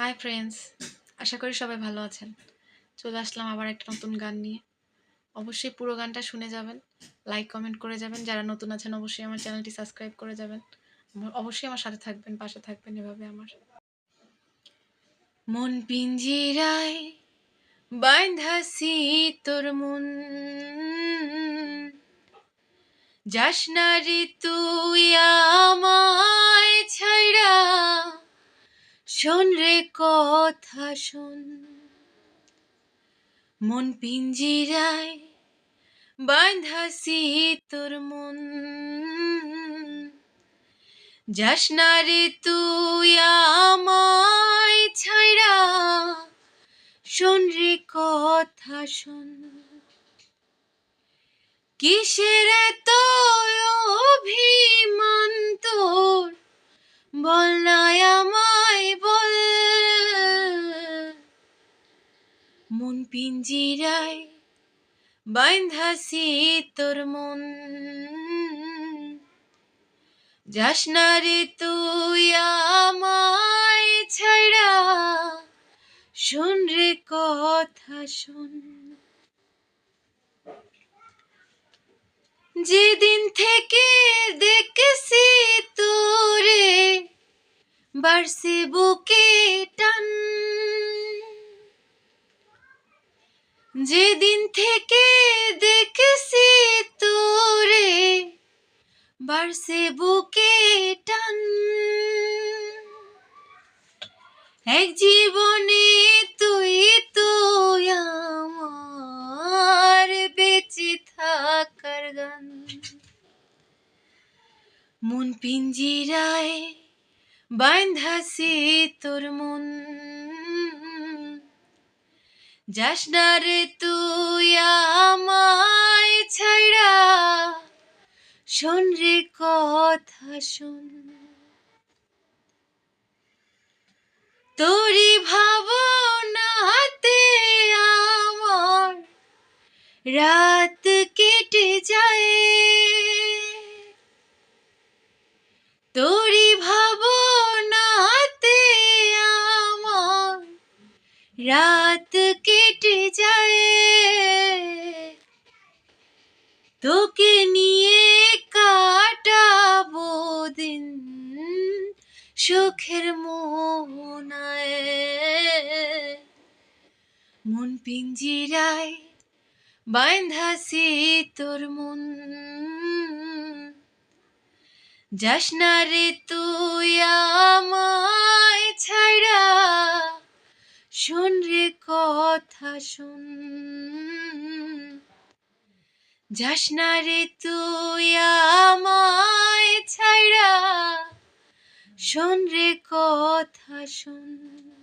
Hi friends আশা করি সবাই ভালো আছেন। চলে আসলাম আবার একটা নতুন গান নিয়ে। অবশ্যই পুরো গানটা শুনে যাবেন লাইক কমেন্ট করে যাবেন। যারা নতুন আছেন, অবশ্যই আমার চ্যানেলটি সাবস্ক্রাইব করে যাবেন। অবশ্যই আমার সাথে থাকবেন, পাশে থাকবেন এভাবে আমার। মন পিঞ্জিরায় বাইন্ধাসি তোর মন। যাস না রে তুই আমায় ছাইড়া। শোন রে কথা শোন। মন পিঞ্জিরায় বাঁধাসি তোর মন। যাস না রে তুই আমায় ছাইড়া। শোন রে কথা শোন। কিসের এত মন পিঞ্জিরায় বাইন্ধাসি তোর মন। যাস না রে তুই আমায় ছাড়া শোন রে কথা শোন। যেদিন থেকে দেখছি তোরে, বাড়ছে বুকে টান যেদিন থেকে দেখছি তোরে, বাড়ছে বুকে টান। এক জীবনে তুই তো আমার বেঁচে থাকার গান। মন পিঞ্জিরায় বাইন্ধাসি তোর মন। যাস না তুই আমায় ছাড়া শোন রে কথা শোন। তোরি ভাবনাতে আমার রাত কেটে যায়। কেটে যায়। তোকে নিয়ে কাটাবো দিন সুখের মোহনায়। মন পিঞ্জিরায় বাইন্ধাসি তোর মন। যাস না রে তুই কথা শুন। যাস না রে তুই আমায় ছাড়া শোন রে কথা শোন।